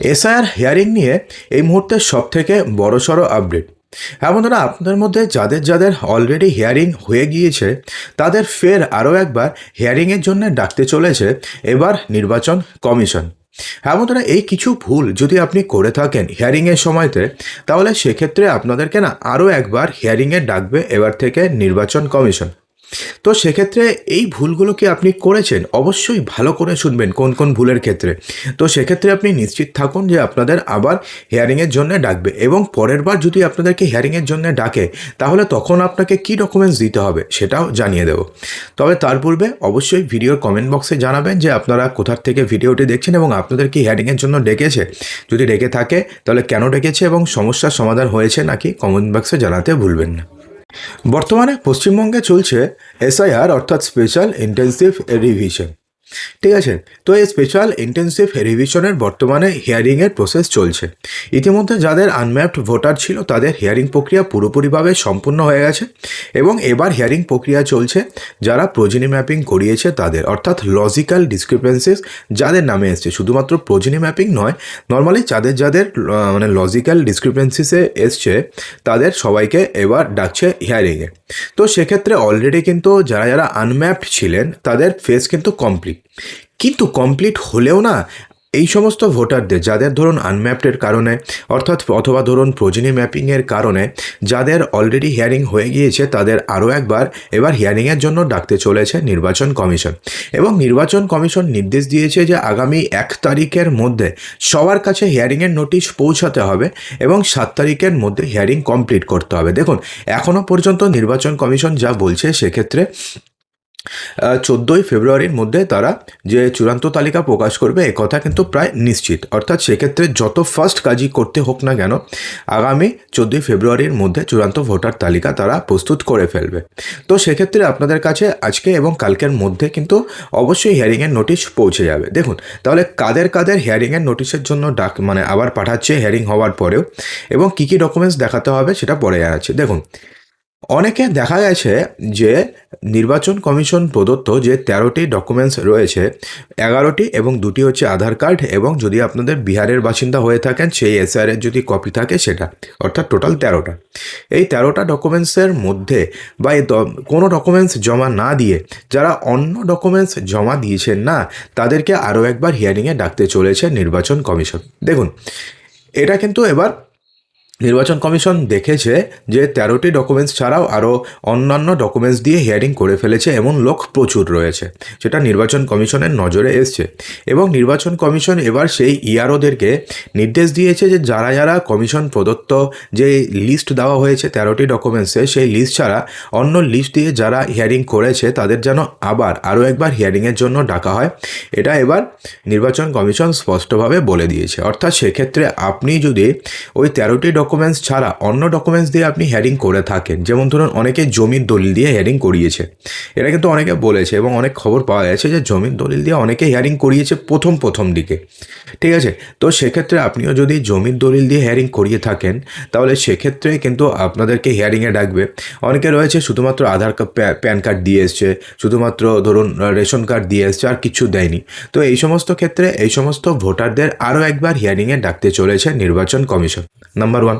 SIR hearing নিয়ে এই মুহূর্তে সব থেকে বড়সড় আপডেট। হ্যাঁ আপনাদের মধ্যে যাদের যাদের অলরেডি হিয়ারিং হয়ে গিয়েছে, তাদের ফের আরও একবার হিয়ারিংয়ের জন্য ডাকতে চলেছে এবার নির্বাচন কমিশন। হ্যাঁ এই কিছু ভুল যদি আপনি করে থাকেন হিয়ারিংয়ের সময়তে, তাহলে সেক্ষেত্রে আপনাদেরকে না আরও একবার হিয়ারিংয়ে ডাকবে এবার থেকে নির্বাচন কমিশন। তো সেক্ষেত্রে এই ভুলগুলো কি আপনি করেছেন? অবশ্যই ভালো করে শুনবেন কোন কোন ভুলের ক্ষেত্রে। তো সেক্ষেত্রে আপনি নিশ্চিত থাকুন যে আপনাদের আবার হিয়ারিংয়ের জন্য ডাকবে এবং পরের বার যদি আপনাদেরকে হিয়ারিংয়ের জন্য ডাকে, তাহলে তখন আপনাকে কি ডকুমেন্টস দিতে হবে সেটাও জানিয়ে দেবো। তবে তার পূর্বে অবশ্যই ভিডিওর কমেন্ট বক্সে জানাবেন যে আপনারা কোথার থেকে ভিডিওটি দেখছেন এবং আপনাদের কি হিয়ারিংয়ের জন্য ডেকেছে। যদি ডেকে থাকে, তাহলে কেন ডেকেছে এবং সমস্যার সমাধান হয়েছে নাকি? কমেন্ট বক্সে জানাতে ভুলবেন না। বর্তমানে পশ্চিমবঙ্গে চলছে এসআইআর অর্থাৎ স্পেশাল ইন্টেন্সিভ রিভিশন ঠিক আছে? তো এই স্পেশাল ইন্টেন্সিভ রিভিশনের বর্তমানে হিয়ারিংয়ের প্রসেস চলছে। ইতিমধ্যে যাদের আনম্যাপড ভোটার ছিল, তাদের হিয়ারিং প্রক্রিয়া পুরোপুরিভাবে সম্পূর্ণ হয়ে গেছে এবং এবার হিয়ারিং প্রক্রিয়া চলছে, যারা প্রোজিনি ম্যাপিং করিয়েছে তাদের, অর্থাৎ লজিক্যাল ডিসক্রিপেন্সিস যাদের নামে এসছে। শুধুমাত্র প্রজিনি ম্যাপিং নয় নর্মালি যাদের যাদের মানে লজিক্যাল ডিসক্রিপেন্সিসে এসছে, তাদের সবাইকে এবার ডাকছে হিয়ারিংয়ে তো সেক্ষেত্রে অলরেডি কিন্তু যারা যারা আনম্যাপড ছিলেন, তাদের ফেস কিন্তু কমপ্লিট কিন্তু কমপ্লিট হলেও না, এই সমস্ত ভোটারদের, যাদের ধরুন আনম্যাপডের কারণে, অর্থাৎ অথবা ধরুন প্রোজিনি ম্যাপিংয়ের কারণে, যাদের অলরেডি হিয়ারিং হয়ে গিয়েছে, তাদের আরও একবার এবার হিয়ারিংয়ের জন্য ডাকতে চলেছে নির্বাচন কমিশন। এবং নির্বাচন কমিশন নির্দেশ দিয়েছে যে আগামী এক তারিখের মধ্যে সবার কাছে হিয়ারিংয়ের নোটিশ পৌঁছাতে হবে এবং সাত তারিখের মধ্যে হিয়ারিং কমপ্লিট করতে হবে। দেখুন, এখনও পর্যন্ত নির্বাচন কমিশন যা বলছে সেক্ষেত্রে চোদ্দোই ফেব্রুয়ারির মধ্যে তারা যে চূড়ান্ত তালিকা প্রকাশ করবে, এ কথা কিন্তু প্রায় নিশ্চিত। অর্থাৎ সেক্ষেত্রে যত ফার্স্ট কাজই করতে হোক না কেন, আগামী চোদ্দোই ফেব্রুয়ারির মধ্যে চূড়ান্ত ভোটার তালিকা তারা প্রস্তুত করে ফেলবে। তো সেক্ষেত্রে আপনাদের কাছে আজকে এবং কালকের মধ্যে কিন্তু অবশ্যই হিয়ারিংয়ের নোটিশ পৌঁছে যাবে। দেখুন, তাহলে কাদের কাদের হিয়ারিংয়ের নোটিশের জন্য ডাক মানে আবার পাঠাচ্ছে হিয়ারিং হওয়ার পরেও, এবং কী কী ডকুমেন্টস দেখাতে হবে সেটা পরে জানাচ্ছে। দেখুন অনেকে দেখা গেছে যে নির্বাচন কমিশন প্রদত্ত যে তেরোটি ডকুমেন্টস রয়েছে, এগারোটি এবং দুটি হচ্ছে আধার কার্ড এবং যদি আপনাদের বিহারের বাসিন্দা হয়ে থাকেন, সেই এসআরের যদি কপি থাকে সেটা, অর্থাৎ টোটাল তেরোটা। এই তেরোটা ডকুমেন্টসের মধ্যে বা এই কোনো ডকুমেন্টস জমা না দিয়ে যারা অন্য ডকুমেন্টস জমা দিয়েছেন না, তাদেরকে আরও একবার হিয়ারিংয়ে ডাকতে চলেছে নির্বাচন কমিশন। দেখুন, এটা কিন্তু এবার নির্বাচন কমিশন দেখেছে যে তেরোটি ডকুমেন্টস ছাড়াও আরও অন্যান্য ডকুমেন্টস দিয়ে হিয়ারিং করে ফেলেছে এমন লোক প্রচুর রয়েছে। সেটা নির্বাচন কমিশনের নজরে এসছে। এবং নির্বাচন কমিশন এবার সেই ইয়ারোদেরকে নির্দেশ দিয়েছে যে যারা যারা কমিশন প্রদত্ত যে লিস্ট দেওয়া হয়েছে তেরোটি ডকুমেন্টসে সেই লিস্ট ছাড়া অন্য লিস্ট দিয়ে যারা হিয়ারিং করেছে, তাদের যেন আবার আরও একবার হিয়ারিংয়ের জন্য ডাকা হয়। এটা এবার নির্বাচন কমিশন স্পষ্টভাবে বলে দিয়েছে। অর্থাৎ সেক্ষেত্রে আপনি যদি ওই তেরোটি ডকুমেন্টস ছাড়া অন্য ডকুমেন্টস দিয়ে আপনি হেয়ারিং করে থাকেন। যেমন ধরুন, অনেকে জমির দলিল দিয়ে হেয়ারিং করিয়েছে। এটা কিন্তু অনেকে বলেছে এবং অনেক খবর পাওয়া গেছে যে জমির দলিল দিয়ে অনেকে হিয়ারিং করিয়েছে প্রথম প্রথম দিকে। ঠিক আছে? তো সেক্ষেত্রে আপনিও যদি জমির দলিল দিয়ে হেয়ারিং করিয়ে থাকেন, তাহলে সেক্ষেত্রে কিন্তু আপনাদেরকে হিয়ারিংয়ে ডাকবে। অনেকে রয়েছে, শুধুমাত্র Aadhaar card PAN- PAN card দিয়ে এসছে, শুধুমাত্র ধরুন, রেশন কার্ড দিয়ে এসছে, আর কিছু দেয়নি। তো এই সমস্ত ক্ষেত্রে এই সমস্ত ভোটারদের আরও একবার হিয়ারিংয়ে ডাকতে চলেছে নির্বাচন commission. Number one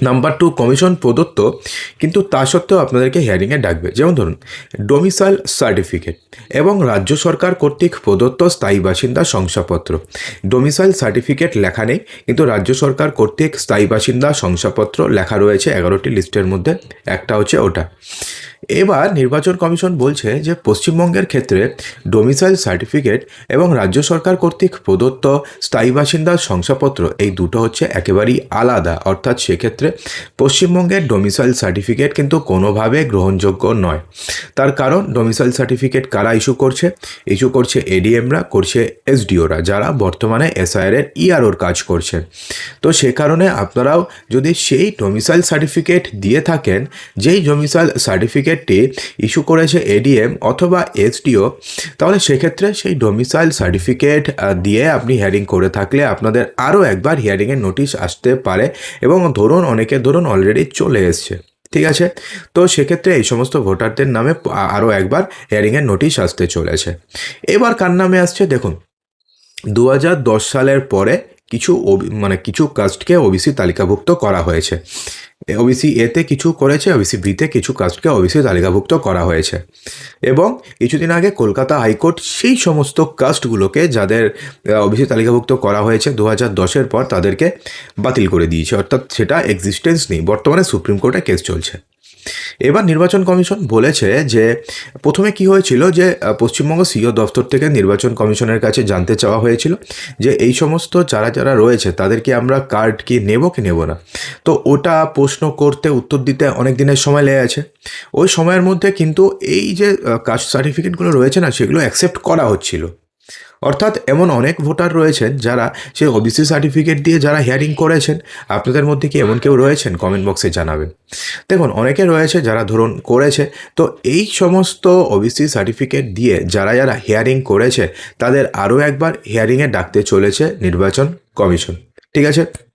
number two commission প্রদত্ত, কিন্তু তা সত্ত্বেও আপনাদেরকে হিয়ারিংয়ে ডাকবে। যেমন ধরুন ডোমিসাইল সার্টিফিকেট এবং রাজ্য সরকার কর্তৃক প্রদত্ত স্থায়ী বাসিন্দা শংসাপত্র। ডোমিসাইল সার্টিফিকেট লেখা নেই, কিন্তু রাজ্য সরকার কর্তৃক স্থায়ী বাসিন্দা শংসাপত্র লেখা রয়েছে এগারোটি লিস্টের মধ্যে, একটা হচ্ছে ওটা। এবার নির্বাচন কমিশন বলছে যে, পশ্চিমবঙ্গের ক্ষেত্রে ডোমিসাইল সার্টিফিকেট এবং রাজ্য সরকার কর্তৃক প্রদত্ত স্থায়ী বাসিন্দার শংসাপত্র, এই দুটো হচ্ছে একেবারেই আলাদা। অর্থাৎ সেক্ষেত্রে পশ্চিমবঙ্গের ডোমিসাইল সার্টিফিকেট কিন্তু কোনোভাবে গ্রহণযোগ্য নয়। তার কারণ ডোমিসাইল সার্টিফিকেট কারা ইস্যু করছে? ইস্যু করছে এডিএমরা করছে এসডিওরা যারা বর্তমানে এসআইআরের ইআরওর কাজ করছেন তো সে কারণে আপনারাও যদি সেই ডোমিসাইল সার্টিফিকেট দিয়ে থাকেন, যেই ডোমিসাইল সার্টিফিকেটটি ইস্যু করেছে এডিএম অথবা এসডিও তাহলে সেক্ষেত্রে সেই ডোমিসাইল সার্টিফিকেট দিয়ে আপনি হিয়ারিং করে থাকলে আপনাদের আরও একবার হিয়ারিংয়ের নোটিশ আসতে পারে। এবং ধরুন অনেকে ধরুন অলরেডি চলে এসছে, ঠিক আছে? তো সেক্ষেত্রে এই সমস্ত ভোটারদের নামে আরও একবার হিয়ারিংয়ের নোটিশ আসতে চলেছে। এবার কার নামে আসছে দেখুন দু হাজার দশ সালের পরে কিছু মানে কিছু কাস্টকে ওবিসি তালিকাভুক্ত করা হয়েছে। ওবিসি এতে কিছু করেছে ওবিসি বিতে কিছু কাস্টকে ওবিসি তালিকাভুক্ত করা হয়েছে। এবং কিছুদিন আগে কলকাতা হাইকোর্ট সেই সমস্ত কাস্টগুলোকে যাদের ওবিসি তালিকাভুক্ত করা হয়েছে দু হাজার দশের পর তাদেরকে বাতিল করে দিয়েছে। অর্থাৎ সেটা এক্সিস্টেন্স নেই। বর্তমানে সুপ্রিম কোর্টে কেস চলছে। এবার নির্বাচন কমিশন বলেছে যে, প্রথমে কি হয়েছিল যে পশ্চিমবঙ্গ সিও দপ্তর থেকে নির্বাচন কমিশনের কাছে জানতে চাওয়া হয়েছিল যে, এই সমস্ত যারা যারা রয়েছে তাদেরকে আমরা কার্ড কি নেব কি নেব না? তো ওটা প্রশ্ন করতে, উত্তর দিতে অনেক দিনের সময় লেগে আছে। ওই সময়ের মধ্যে কিন্তু এই যে কাস্ট সার্টিফিকেটগুলো রয়েছে না, সেগুলো অ্যাকসেপ্ট করা হচ্ছিল। অর্থাৎ এমন অনেক ভোটার রয়েছেন যারা সেই ওবিসি সার্টিফিকেট দিয়ে যারা হিয়ারিং করেছেন। আপনাদের মধ্যে কি এমন কেউ রয়েছেন? কমেন্ট বক্সে জানাবেন। দেখুন, অনেকে রয়েছে যারা ধরুন করেছে। তো এই সমস্ত ওবিসি সার্টিফিকেট দিয়ে যারা যারা হিয়ারিং করেছে, তাদের আরও একবার হিয়ারিংয়ে ডাকতে চলেছে নির্বাচন কমিশন। ঠিক আছে?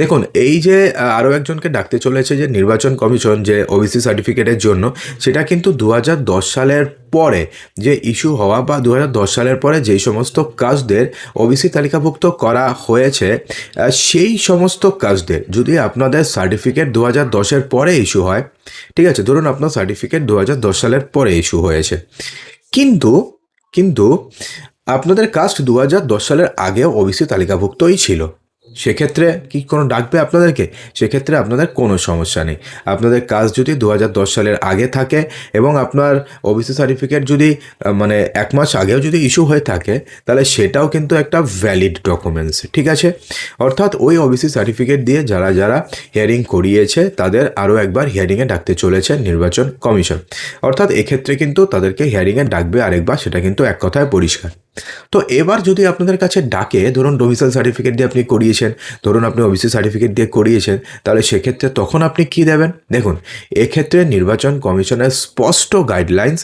দেখুন, এই যে আরও একজনকে ডাকতে চলেছে যে নির্বাচন কমিশন যে ওবিসি সার্টিফিকেটের জন্য, সেটা কিন্তু দু হাজার দশ সালের পরে যে ইস্যু হওয়া বা দু হাজার দশ সালের পরে যেই সমস্ত কাজদের ওবিসি তালিকাভুক্ত করা হয়েছে সেই সমস্ত কাজদের, যদি আপনাদের সার্টিফিকেট দু হাজার পরে ইস্যু হয়, ঠিক আছে, ধরুন আপনার সার্টিফিকেট দু হাজার দশ সালের পরে ইস্যু হয়েছে। কিন্তু কিন্তু আপনাদের কাস্ট দু হাজার দশ সালের আগেও ওবিসি তালিকাভুক্তই ছিল। সেক্ষেত্রে কি কোনো ডাকবে আপনাদেরকে? সেক্ষেত্রে আপনাদের কোনো সমস্যা নেই। আপনাদের কাজ যদি দু হাজার দশ সালের আগে থাকে এবং আপনার ওবিসি সার্টিফিকেট যদি মানে এক মাস আগেও যদি ইস্যু হয়ে থাকে, তাহলে সেটাও কিন্তু একটা ভ্যালিড ডকুমেন্টস ঠিক আছে? অর্থাৎ ওই ওবিসি সার্টিফিকেট দিয়ে যারা যারা হিয়ারিং করিয়েছে, তাদের আরও একবার হিয়ারিংয়ে ডাকতে চলেছে নির্বাচন কমিশন। অর্থাৎ এক্ষেত্রে কিন্তু তাদেরকে হিয়ারিংয়ে ডাকবে আরেকবার, সেটা কিন্তু এক কথায় পরিষ্কার। তো এবার যদি আপনাদের কাছে ডাকে, ধরুন ডোমিসাইল সার্টিফিকেট দিয়ে আপনি করিয়েছেন, ধরুন আপনি ওবিসি সার্টিফিকেট দিয়ে করিয়েছেন, তাহলে সেক্ষেত্রে তখন আপনি কি দেবেন? দেখুন, এক্ষেত্রে নির্বাচন কমিশনের স্পষ্ট গাইডলাইন্স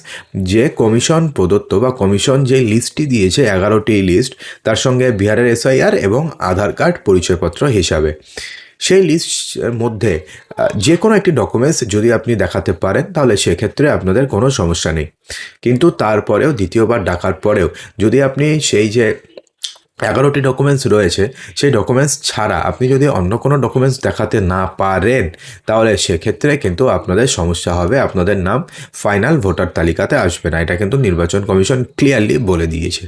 যে কমিশন প্রদত্ত বা কমিশন যে লিস্টটি দিয়েছে, এগারোটি লিস্ট তার সঙ্গে বিহারের এসআইআর এবং আধার কার্ড পরিচয়পত্র হিসাবে। সেই লিস্টের মধ্যে যে কোনো একটি ডকুমেন্টস যদি আপনি দেখাতে পারেন, তাহলে সেক্ষেত্রে আপনাদের কোনো সমস্যা নেই। কিন্তু তারপরেও, দ্বিতীয়বার ডাকার পরেও, যদি আপনি সেই যে এগারোটি ডকুমেন্টস রয়েছে, সেই ডকুমেন্টস ছাড়া আপনি যদি অন্য কোনো ডকুমেন্টস দেখাতে না পারেন, তাহলে সেক্ষেত্রে কিন্তু আপনাদের সমস্যা হবে, আপনাদের নাম ফাইনাল ভোটার তালিকাতে আসবে না। এটা কিন্তু নির্বাচন কমিশন ক্লিয়ারলি বলে দিয়েছে।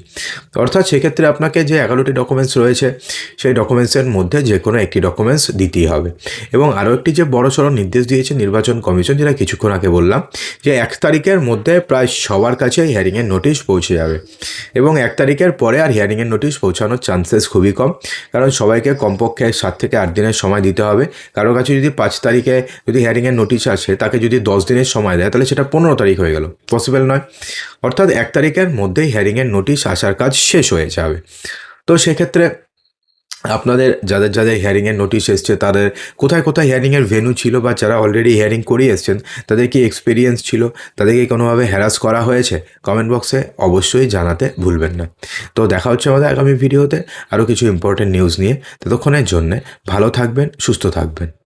অর্থাৎ সেক্ষেত্রে আপনাকে যে এগারোটি ডকুমেন্টস রয়েছে, সেই ডকুমেন্টসের মধ্যে যে কোনো একটি ডকুমেন্টস দিতেই হবে। এবং আরও একটি যে বড় সড়ো নির্দেশ দিয়েছে নির্বাচন কমিশন, যেটা কিছুক্ষণ আগে বললাম, যে এক তারিখের মধ্যে প্রায় সবার কাছে হিয়ারিংয়ের নোটিশ পৌঁছে যাবে। এবং এক তারিখের পরে আর হিয়ারিংয়ের নোটিশ পৌঁছানোর চান্সেস খুবই কম। কারণ সবাইকে কমপক্ষে সাত থেকে আট দিনের সময় দিতে হবে। কারও কাছে যদি পাঁচ তারিখে যদি হিয়ারিংয়ের নোটিশ আসে, তাকে যদি দশ দিনের সময় দেয়, তাহলে সেটা পনেরো তারিখ হয়ে গেল। পসিবল নয়। অর্থাৎ এক তারিখের মধ্যেই হিয়ারিংয়ের নোটিশ আসার কাজ শেষ হয়ে যাবে। তো সেক্ষেত্রে আপনাদের যাদের যাদের হিয়ারিংয়ের নোটিশ এসছে, তাদের কোথায় কোথায় হিয়ারিংয়ের ভেনু ছিল বা যারা অলরেডি হিয়ারিং করিয়ে এসছেন, তাদের কি এক্সপিরিয়েন্স ছিল তাদেরকে কোনোভাবে হ্যারাস করা হয়েছে? কমেন্ট বক্সে অবশ্যই জানাতে ভুলবেন না। তো দেখা হচ্ছে আমাদের আগামী ভিডিওতে আরও কিছু ইম্পর্টেন্ট নিউজ নিয়ে। ততক্ষণের জন্যে ভালো থাকবেন, সুস্থ থাকবেন।